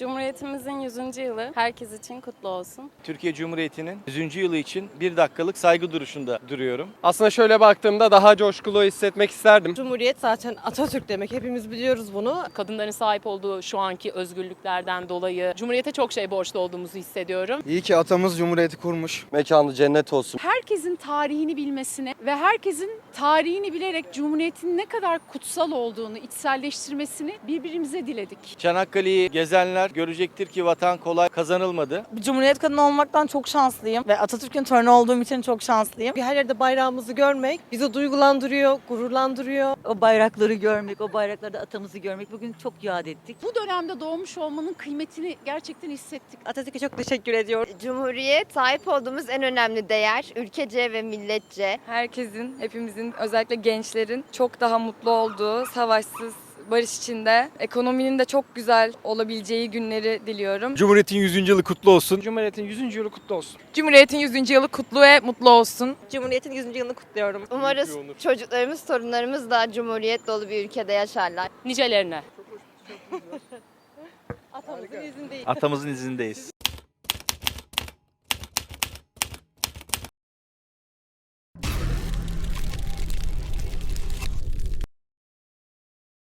Cumhuriyetimizin 100. yılı herkes için kutlu olsun. Türkiye Cumhuriyeti'nin 100. yılı için bir dakikalık saygı duruşunda duruyorum. Aslında şöyle baktığımda daha coşkulu hissetmek isterdim. Cumhuriyet zaten Atatürk demek. Hepimiz biliyoruz bunu. kadınların sahip olduğu şu anki özgürlüklerden dolayı Cumhuriyete çok şey borçlu olduğumuzu hissediyorum. İyi ki atamız Cumhuriyeti kurmuş. Mekanı cennet olsun. herkesin tarihini bilmesini ve herkesin tarihini bilerek Cumhuriyet'in ne kadar kutsal olduğunu içselleştirmesini birbirimize diledik. Çanakkale'yi gezenler görecektir ki vatan kolay kazanılmadı. Cumhuriyet kadını olmaktan çok şanslıyım ve Atatürk'ün torunu olduğum için çok şanslıyım. Bir her yerde bayrağımızı görmek bizi duygulandırıyor, gururlandırıyor. O bayrakları görmek, o bayraklarda atamızı görmek bugün çok yad ettik. Bu dönemde doğmuş olmanın kıymetini gerçekten hissettik. Atatürk'e çok teşekkür ediyorum. Cumhuriyet sahip olduğumuz en önemli değer ülkece ve milletçe. Herkesin, hepimizin, özellikle gençlerin çok daha mutlu olduğu, savaşsız, barış içinde, ekonominin de çok güzel olabileceği günleri diliyorum. Cumhuriyet'in 100. yılı kutlu olsun. Cumhuriyet'in 100. yılı kutlu olsun. Cumhuriyet'in 100. yılı kutlu ve mutlu olsun. Cumhuriyet'in 100. yılını kutluyorum. Umarız çocuklarımız, torunlarımız da cumhuriyet dolu bir ülkede yaşarlar. Nicelerine. Atamızın izindeyiz. Atamızın izindeyiz.